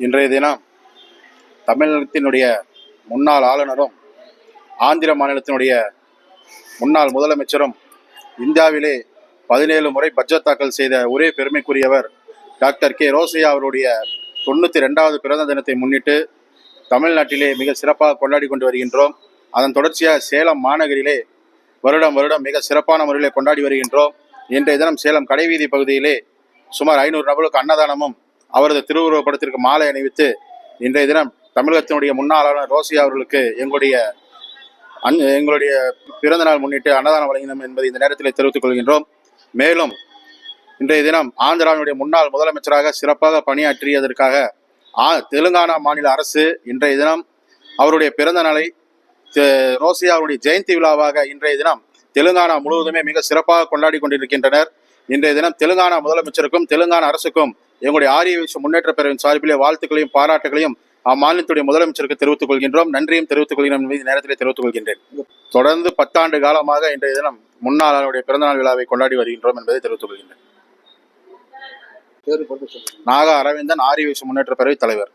இன்றைய தினம் தமிழகத்தினுடைய முன்னாள் ஆளுநரும் ஆந்திர மாநிலத்தினுடைய முன்னாள் முதலமைச்சரும் இந்தியாவிலே பதினேழு முறை பட்ஜெட் தாக்கல் செய்த ஒரே பெருமைக்குரியவர் டாக்டர் கே. ரோசையா அவருடைய தொண்ணூற்றி ரெண்டாவது பிறந்த தினத்தை முன்னிட்டு தமிழ்நாட்டிலே மிக சிறப்பாக கொண்டாடி கொண்டு வருகின்றோம். அதன் தொடர்ச்சியாக சேலம் மாநகரிலே வருடம் வருடம் மிக சிறப்பான முறையிலே கொண்டாடி வருகின்றோம். இன்றைய தினம் சேலம் கடைவீதி பகுதியிலே சுமார் ஐநூறு நபர்களுக்கு அன்னதானமும் அவரது திருவுருவப் படத்திற்கு மாலை அணிவித்து இன்றைய தினம் தமிழகத்தினுடைய முன்னாள் ஆளுநர் ரோசியா அவர்களுக்கு எங்களுடைய அன் எங்களுடைய பிறந்த நாள் முன்னிட்டு அன்னதானம் வழங்கினோம் என்பதை இந்த நேரத்தில் தெரிவித்துக் கொள்கின்றோம். மேலும் இன்றைய தினம் ஆந்திராவினுடைய முன்னாள் முதலமைச்சராக சிறப்பாக பணியாற்றியதற்காக ஆ- தெலுங்கானா மாநில அரசு இன்றைய தினம் அவருடைய பிறந்த நாளை ரோசியாவுடைய அவருடைய ஜெயந்தி விழாவாக இன்றைய தினம் தெலுங்கானா முழுவதுமே மிக சிறப்பாக கொண்டாடி கொண்டிருக்கின்றனர். இன்றைய தினம் தெலுங்கானா முதலமைச்சருக்கும் தெலுங்கானா அரசுக்கும் எங்களுடைய ஆரிய விஷ முன்னேற்ற பிரிவின் சார்பிலே வாழ்த்துக்களையும் பாராட்டுகளையும் அம்மாநிலத்துடைய முதலமைச்சருக்கு தெரிவித்துக் கொள்கின்றோம் நன்றியும் தெரிவித்துக் கொள்கிறோம் என்பதை நேரத்தில் தெரிவித்துக் கொள்கின்றேன் தொடர்ந்து பத்தாண்டு காலமாக இன்றைய தினம் முன்னாள் அவருடைய பிறந்தநாள் விழாவை கொண்டாடி வருகின்றோம் என்பதை தெரிவித்துக் கொள்கின்றேன் நாகா அரவிந்தன் ஆரிய விஷ முன்னேற்ற பிரிவு தலைவர்.